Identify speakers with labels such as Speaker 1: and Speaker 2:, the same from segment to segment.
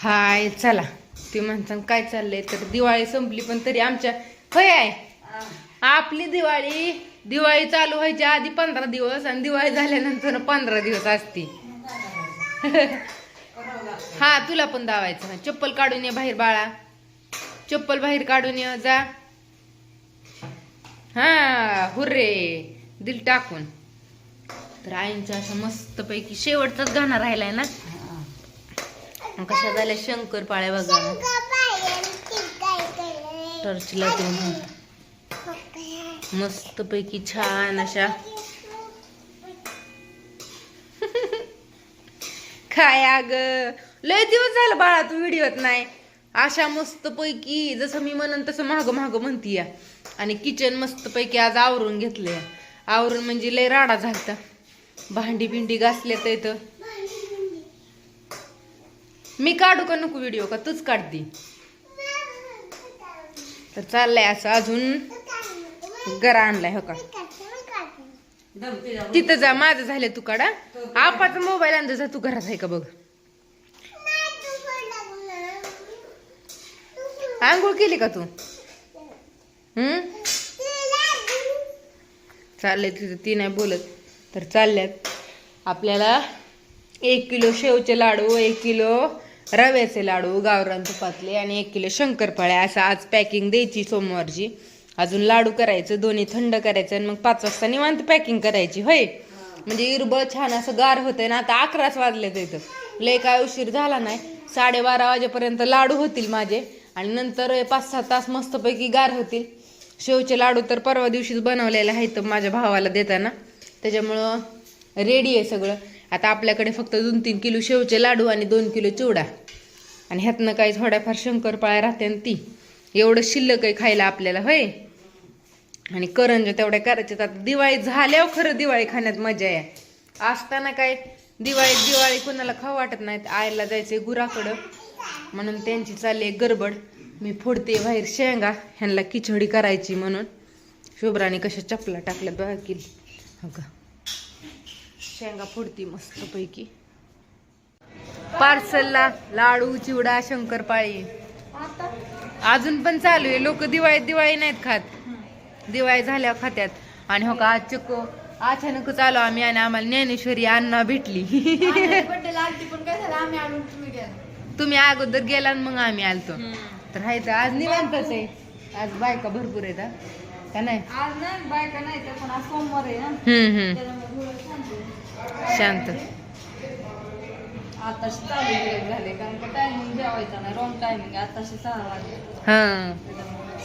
Speaker 1: हाय चला. ती म्हणतात काय चाललंय? तर दिवाळी संपली पण तरी आमच्या होय आहे आपली दिवाळी दिवाळी चालू व्हायच्या आधी पंधरा दिवस आणि दिवाळी झाल्यानंतर पंधरा दिवस असती. हा तुला पण दावायचं हा. चप्पल काढून ये बाहेर बाळा. चप्पल बाहेर काढून ये जा. हा हुर्रे. दिल टाकून. तर आईंचा असं मस्त पैकी शेवटचाच गाणं राहिलाय ना. कशा झाल्या? शंकर पाळ्या बघा. टर्च लावून मस्त पैकी छान अशा. काय अग? लय दिवस झालं बाळा तू व्हिडिओत नाही. अशा मस्त पैकी जसं मी म्हणन तसं माग माग म्हणतीय आणि किचन मस्त पैकी आज आवरून घेतलंय. आवरून म्हणजे लय राडा झालता. भांडी बिंडी घासले तर इथं. मी काढू का नको व्हिडिओ का? तूच काढती तर चाललंय असं अजून गरा आणलाय हो का? तिथं जा माझं झालं तू काढा. आपाचा मोबाईल आणजा जा तू घरात आहे का बघ. आंघोळ केली का तू? हम्म? चाललंय तिथं ती नाही बोलत. तर चालल्यात. आपल्याला एक किलो शेवचे लाडू एक किलो रव्याचे लाडू गावरान तुपातले आणि एक किलो शंकरपाळ्या असं आज पॅकिंग द्यायची सोमवारची. अजून लाडू करायचं दोन्ही थंड करायचं आणि मग पाच वाजता निवांत पॅकिंग करायची होय? म्हणजे इरबळ छान असं गार होतंय ना आता अकराच वाजले इथं. लय काय उशीर झाला नाही. साडेबारा वाजेपर्यंत लाडू होतील माझे आणि नंतर पाच सहा तास मस्तपैकी गार होतील. शेवचे लाडू तर परवा दिवशीच बनवलेले आहेत माझ्या भावाला देताना. त्याच्यामुळं रेडी आहे सगळं. आता आपल्याकडे फक्त दोन तीन किलो शेवचे लाडू आणि दोन किलो चिवडा. आणि ह्यातनं काही थोड्याफार शंकरपाळ्या राहते आणि ती. एवढं शिल्लक आहे खायला आपल्याला होय? आणि करंज्या तेवढ्या करायच्यात आता दिवाळी झाल्यावर खरं दिवाळी खाण्यात मजा आहे. असताना काय दिवाळीत दिवाळी कोणाला खाऊ वाटत नाहीत आईला जायचंय गुराकडं. म्हणून त्यांची चालली आहे गडबड. मी फोडते बाहेर शेंगा. ह्यांना खिचडी करायची म्हणून. शुभ्राने कशा चपला टाकल्या बघा की हो का? शेंगा फोडती मस्तपैकी. पार्सलला लाडू चिवडा शंकरपाळी. अजून पण चालू आहे. लोक दिवाळीत दिवाळी नाहीत खात. दिवाळी झाल्यावर खात्यात. आणि हो का आज चक्को अचानकच आलो आम्ही आणि आम्हाला ज्ञानेश्वरी अण्णा भेटली. तुम्ही अगोदर गेला आणि मग आम्ही आलतो. तर हाय तर आज निवांतच आहे. आज बायका भरपूर आहेत. का नाही?
Speaker 2: आज नाही बायका नाही तर पण आज सोमवार आहे ना. शांत. आहे.
Speaker 1: शांत
Speaker 2: आताशी चालू दिवस झाले कारण का टायमिंग जेवायचा नाही रॉंग टायमिंग आताशी सहा वाजले.
Speaker 1: हा.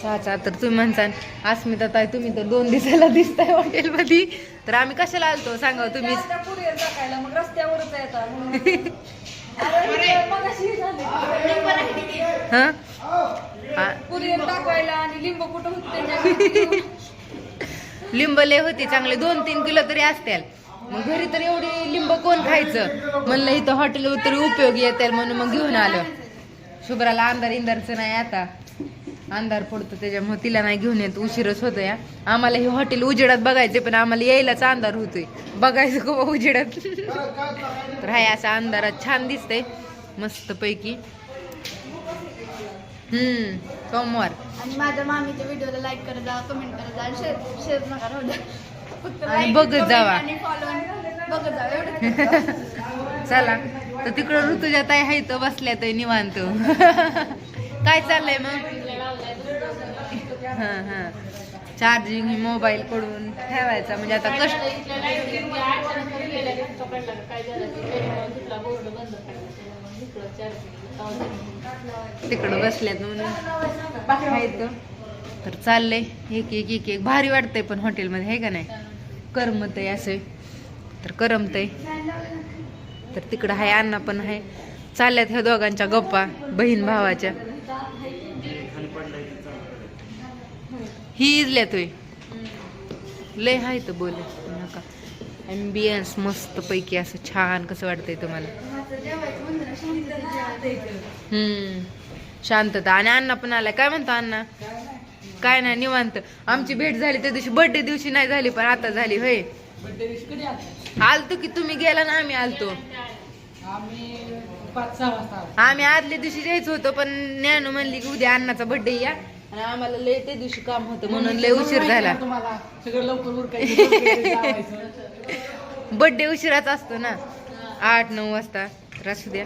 Speaker 1: सहाचा तर तुम्ही म्हणसान अस्मिता ताई तुम्ही तर दोन दिवसाला दिसताय हॉटेल मध्ये तर आम्ही कशाला आलतो सांगा तुम्हीच
Speaker 2: त्या कुरिअर टाकायला मग रस्त्यावरच येतात. म्हणून अरे, मगाशी झाले.
Speaker 1: हा? आ,
Speaker 2: कुरिअर टाकायला आणि लिंब कुठं होते? त्याच्या
Speaker 1: लिंब लय होती चांगले दोन तीन किलो तरी असतील. मग घरी तर एवढी लिंब कोण खायचं? म्हणलं इथं हॉटेल तरी उपयोगी येते म्हणून मग घेऊन आलं. शुभ्राला अंधार इंधारचं नाही आता. अंधार पडतो त्याच्यामुळे तिला नाही घेऊन येत. उशीरच होतो या आम्हाला हे हॉटेल उजेडात बघायचे पण आम्हाला यायलाच अंधार होतोय. बघायचं खूप उजेडात? तर हाय असा अंधारात छान दिसतंय मस्त पैकी हम्म सोमवार.
Speaker 2: आणि माझ्या मामीच्या व्हिडिओला लाईक करत जा कमेंट करत जा शेअर शेअर नका
Speaker 1: आणि बघत जावा. चला. तर तिकडं ऋतुजा ताई हाय तर बसल्या तर निवांत. काय चाललंय मग? हा हा. चार्जिंग मोबाईल कडून ठेवायचा म्हणजे आता कष्ट तिकडं बसल्यात म्हणून. तर चाललंय. एक एक एक एक. भारी वाटतंय पण हॉटेलमध्ये आहे का नाही? करमतय असे. तर करमतय. तर तिकडं आहे अण्णा पण आहे चालल्यात ह्या दोघांच्या गप्पा बहीण भावाच्या. ही इजल्यात होय. लय हाय तर बोल. नका. ॲम्बियन्स मस्त पैकी असं छान कसं वाटतंय तुम्हाला. हम्म. शांतता. आणि अण्णा पण आलाय. काय म्हणतो अण्णा? काय नाही निवांत. आमची भेट झाली त्या दिवशी. बर्थडे दिवशी नाही झाली पण आता झाली होय. आलतो? की तुम्ही गेला ना आम्ही आलतो.
Speaker 2: आम्ही
Speaker 1: आदल्या दिवशी जायचं होतो पण ज्ञानू म्हणली की उद्या अण्णाचा बर्थडे या आणि आम्हाला लय त्या दिवशी काम होतं म्हणून लय उशीर झाला.
Speaker 3: तुम्हाला? सगळं लवकर उरकायचं लवकर जावायचं.
Speaker 1: बर्थडे उशिराच असतो ना. आठ नऊ वाजता. तर असू द्या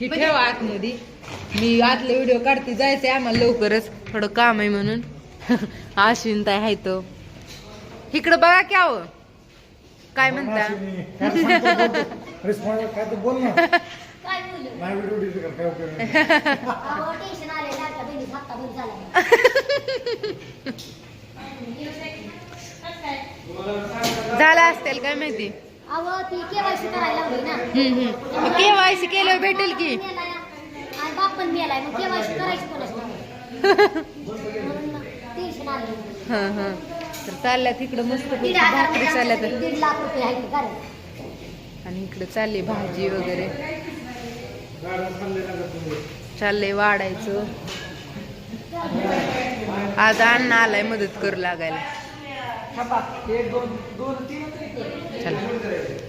Speaker 1: ही ठेवा आतमध्ये. मी आतले व्हिडिओ काढते जायचंय आम्हाला लवकरच. थोडं काम आहे म्हणून. अश्विन ताई आहे तो. इकडं बघा की आव काय म्हणता?
Speaker 2: झाला
Speaker 1: असतील काय माहिती?
Speaker 2: केवायसी
Speaker 1: केल्यावर भेटेल की?
Speaker 2: बाप पण मेलाय मग केवायसी करायची कोणाच टेन्शन आले.
Speaker 1: हा हा. तर चालल्यात इकडं मस्त भाकरी चालल्यात
Speaker 2: मध्ये दीड लाख रुपये आहे ते करायला
Speaker 1: आणि इकडे चालली भाजी वगैरे.
Speaker 4: चालले.
Speaker 1: चाललंय वाढायचं. आज अण्णा आलाय मदत करू लागायला.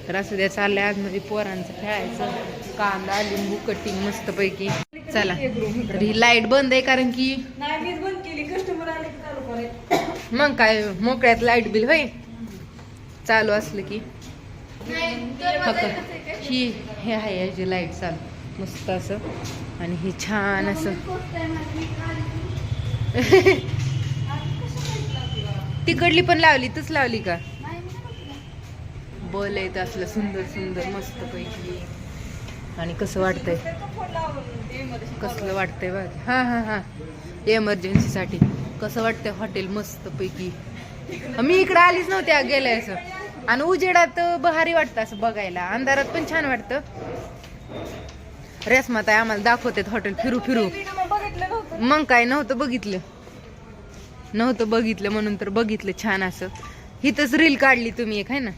Speaker 1: तर असं द्या चाललंय आज मध्ये पोरांचं खेळायचं कांदा लिंबू कटिंग मस्त पैकी चला तर ही लाइट बंद आहे कारण की मग काय मोकळ्यात लाइट बिल होय चालू असलं की ही हे आहे याची लाइट चालू मस्त असं आणि ही छान असं तिकडली पण लावली तूच लावली का? बल येत असलं सुंदर सुंदर मस्त पैकी. आणि कसं वाटतंय? कसलं वाटतंय बघ. हा हा हा. एमर्जन्सी साठी. कसं वाटतंय हॉटेल मस्त पैकी? मी इकडे आलीच नव्हते आ- गेले असं आणि उजेडात भारी वाटतं असं बघायला. अंधारात पण छान वाटतं. रेसमात आहे आम्हाला दाखवतात हॉटेल फिरू फिरू. मग काय नव्हतं बघितलं. नव्हतं बघितलं म्हणून तर बघितलं छान असं. हिथंच रील काढली तुम्ही एक आहे ना?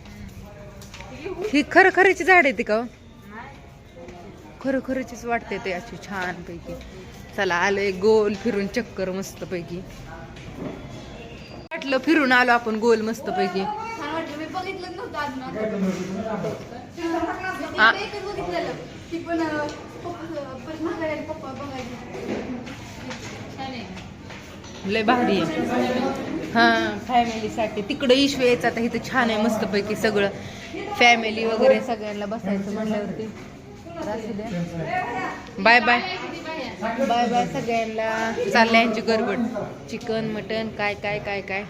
Speaker 1: ही खरं खरंची झाड आहे ती का हो? खरं खरंचीच वाटते ते अशी छान पैकी चला आलं एक गोल फिरून चक्कर मस्त पैकी वाटलं फिरून आलो आपण गोल मस्त पैकी लय भारी आहे. हा फॅमिलीसाठी तिकडं इश्यू यायचं आता इथं छान आहे मस्त पैकी सगळं. फॅमिली वगैरे सगळ्यांना बसायचं म्हणल्यावरती. बाय बाय बाय बाय सगळ्यांना. चालल्या यांची गडबड. चिकन मटन काय काय काय काय?